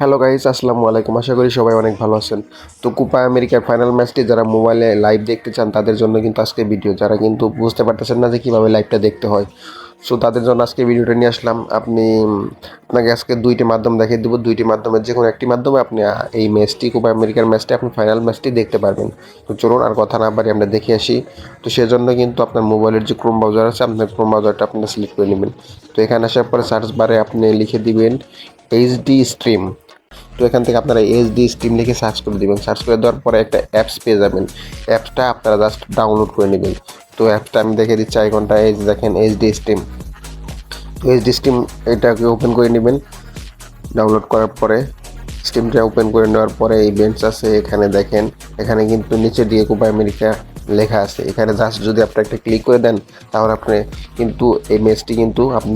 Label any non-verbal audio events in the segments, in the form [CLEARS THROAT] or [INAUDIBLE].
Hello guys আসসালামু আলাইকুম। আশা করি সবাই অনেক ভালো আছেন। তো কুপা আমেরিকার ফাইনাল ম্যাচটি যারা মোবাইলে লাইভ দেখতে চান, তাদের জন্য কিন্তু আজকে ভিডিও যারা কিন্তু বুঝতে পারতেছেন না যে কীভাবে লাইভটা দেখতে হয়। সো তাদের জন্য আজকে ভিডিওটা নিয়ে আসলাম। আপনি, আপনাকে আজকে দুইটি মাধ্যম দেখিয়ে দেবো। দুইটি মাধ্যমের যে কোনো একটি মাধ্যমে আপনি এই ম্যাচটি কুপা আমেরিকার ম্যাচটি আপনি ফাইনাল ম্যাচটি দেখতে পারবেন। তো চলুন, আর কথা না বাড়ি আমরা দেখে আসি। তো সেজন্য কিন্তু আপনার মোবাইলের যে ক্রোম ব্রাউজার আছে আপনার ক্রোম ব্রাউজারটা আপনি সিলেক্ট করে নেবেন। তো এখানে আসার পরে সার্চ বারে আপনি লিখে দিবেন এইচডি স্ট্রিম তো এখান থেকে আপনারা এইচডি স্ট্রিম লিখে সার্চ করে দিবেন। সার্চ করে দেওয়ার পরে একটা অ্যাপস পেয়ে যাবেন। অ্যাপসটা আপনারা জাস্ট ডাউনলোড করে নেবেন। তো অ্যাপটা আমি দেখে দিচ্ছি আইকনটা, এই যে দেখেন এইচডি স্ট্রিম তো এইচডি স্ট্রিম এটাকে ওপেন করে নেবেন। ডাউনলোড করার পরে স্ট্রিমটা ওপেন করে নেওয়ার পরে ইভেন্টস আছে, এখানে দেখেন। এখানে কিন্তু নিচে দিয়ে কুপা আমেরিকা লেখা আছে। এখানে জাস্ট যদি আপনি একটা ক্লিক করে দেন, তাহলে আপনি কিন্তু এই ম্যাচটি কিন্তু আপনি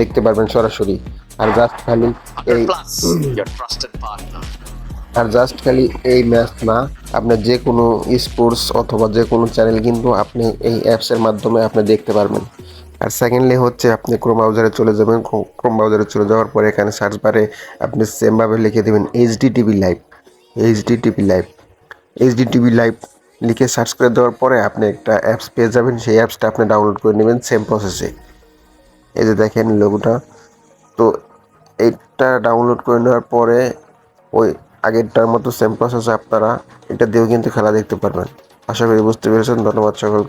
দেখতে পারবেন সরাসরি। আর জাস্ট খালি এই. [CLEARS THROAT] আর জাস্ট খালি এই ম্যাচ না আপনার যে কোনো স্পোর্টস অথবা যে কোনো চ্যানেল কিন্তু আপনি এই অ্যাপসের মাধ্যমে আপনি দেখতে পারবেন। আর সেকেন্ডলি হচ্ছে আপনি ক্রোম ব্রাউজারে চলে যাবেন। ক্রোম ব্রাউজারে চলে যাওয়ার পরে এখানে সার্চ বারে আপনি সেমভাবে লিখে দেবেন HD TV live HD TV live HD TV live লিখে সার্চ করে দেওয়ার পরে আপনি একটা অ্যাপস পেয়ে যাবেন। সেই অ্যাপসটা আপনি ডাউনলোড করে নেবেন সেম প্রসেসে এই যে দেখেন লোগোটা তো এটা ডাউনলোড করে নেওয়ার পরে ওই আগেরটার মতো সেম প্রসেসে আপনারা। এটা দিয়েও কিন্তু খেলা দেখতে পারবেন। আশা করি বুঝতে পেরেছেন। ধন্যবাদ সকল